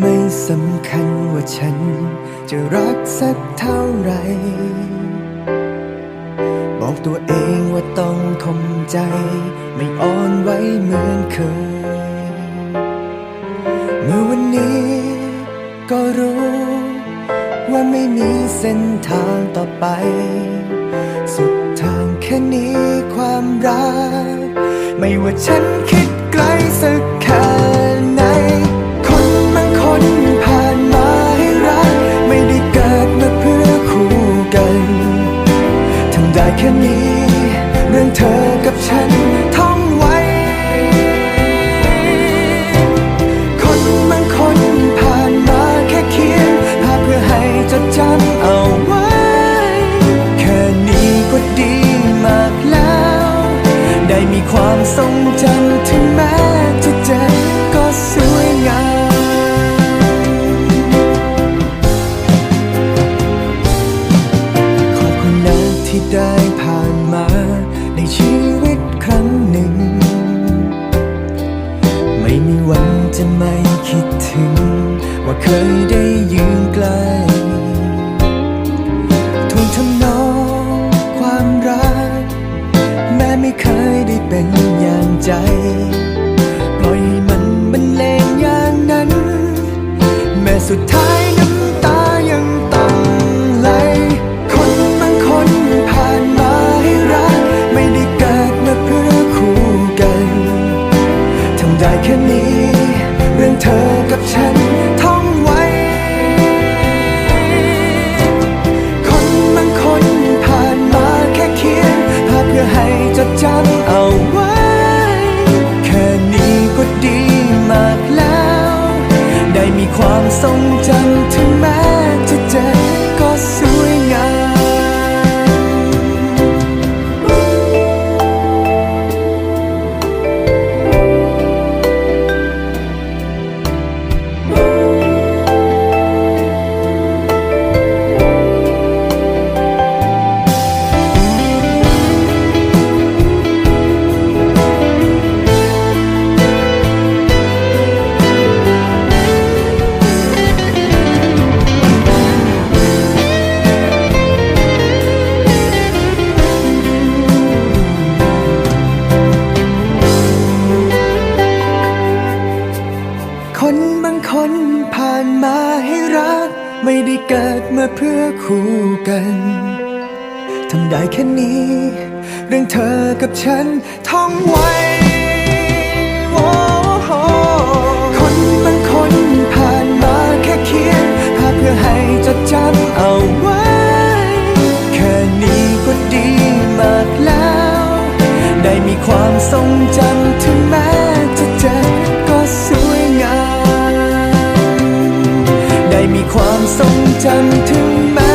ไม่สำคัญว่าฉัน จะรักสักเท่าไหร่ บอกตัวเองว่าต้องทมใจ ไม่อ่อนไหวเหมือนเคย เมื่อวันนี้ก็รู้ ว่าไม่มีเส้นทางต่อไป สุดทางแค่นี้ความรัก ไม่ว่าฉันคิดไกล มีความทรงจำถึงแม้จะเจ็บก็สวยงามขอบคุณนะที่ได้ผ่านมาในชีวิตครั้งหนึ่ง ไม่มีวันจะไม่คิดถึง ว่าเคยได้ยืนใกล้ ไม่เคยได้เป็นอย่างใจ ปล่อยให้มันบรรเลงอย่าง ไม่ได้เกิดมาเพื่อคู่กัน ทำได้แค่นี้ เรื่องเธอกับฉันท่องไว้ ความทรงจำถึงแม้